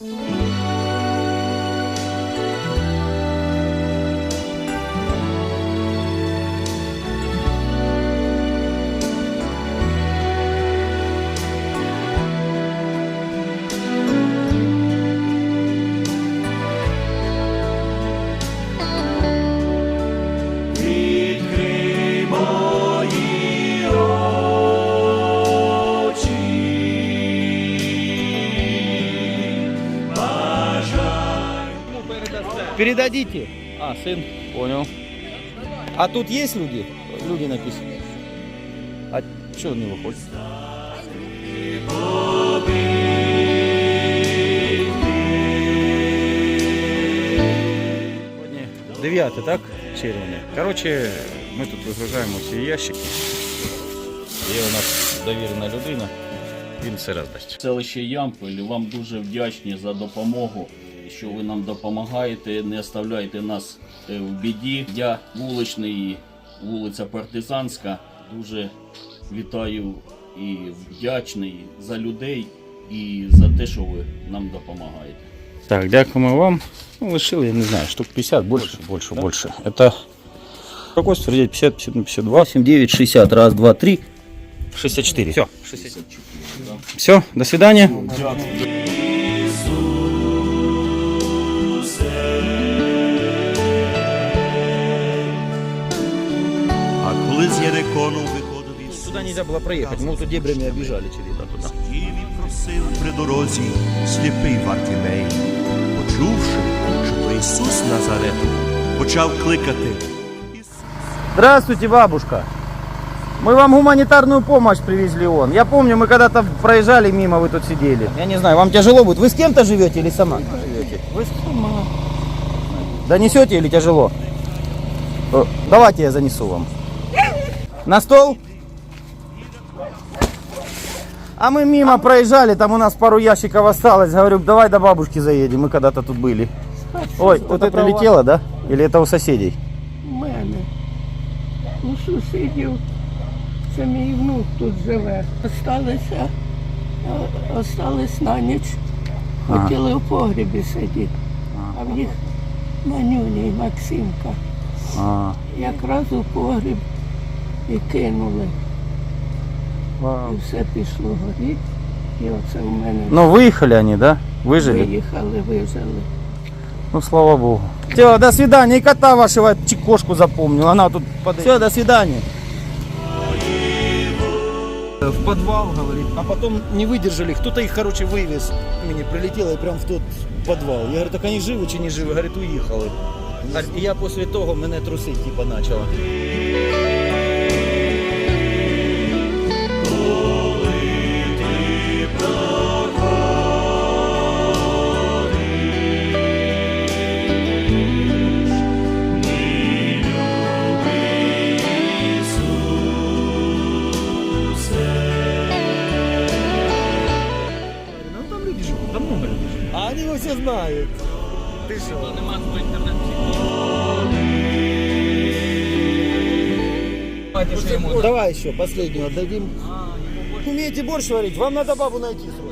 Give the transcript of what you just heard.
Música Передадите. А, сын, понял. А тут есть люди? Люди написаны. А что он не выходит? Сьогодні 9, так? Червня. Короче, ми тут вигружаємо ці ящики. Є у нас довірена людина. Він все роздасть. Селище Ямполь вам дуже вдячні за допомогу, Що ви нам допомагаєте, не оставляєте нас е, в біді. Я вуличний, вулиця Партизанська. Дуже вітаю і вдячний за людей і за те, що ви нам допомагаєте. Так, дякуємо вам. Ну, лишили, я не знаю, штук 50, больше, больше, больше. Это какой стрелять? 50, 50 52? 8, 9, 60. Раз, два, три. 64. Все. Все, до свидания. коли з Єрикону виходив Ісус, Сюда нельзя было проехать, мы вот тут дебрями обижали через туда. і просив при дорозі сліпий Вартімей, почувши, що то Ісус Назарету, почав кликати. Здравствуйте, бабушка. Мы вам гуманитарную помощь привезли он. Я помню, мы когда-то проезжали мимо, вы тут сидели. Я не знаю, вам тяжело будет. Вы с кем-то живете или сама живете? Вы сама. Донесете или тяжело? Э, Давайте я занесу вам. На стол? А мы мимо проезжали, там у нас пару ящиков осталось. Говорю, давай до бабушки заедем, мы когда-то тут были. Ой, вот это летело, да? Или это у соседей? У мене. У сусідів. Це мій внук тут живе. Осталися, е, остались на ніч. Ага. Хотіли в погрібі сидіти. А в їх манюні Максимка. А, Якраз у погріб і кинули. вау. І все пішло горіть. І оце в мене Ну, выехали они, да? Выжили? виїхали, вижили. Ну, слава богу. Все, до свидания. И кота вашего чекошку запомнил. Она тут Все, до свидания. В подвал, говорит. А потом не выдержали. Кто-то их, короче, вывез. Мне прилетело и прям в тот подвал. Я говорю, так они живы чи не живы? Говорит, уехали. І я після того мене трусить, типа, почала. Все знают. Ты что? Давай еще последнюю отдадим. Умеете борщ варить? Вам надо бабу найти срочно.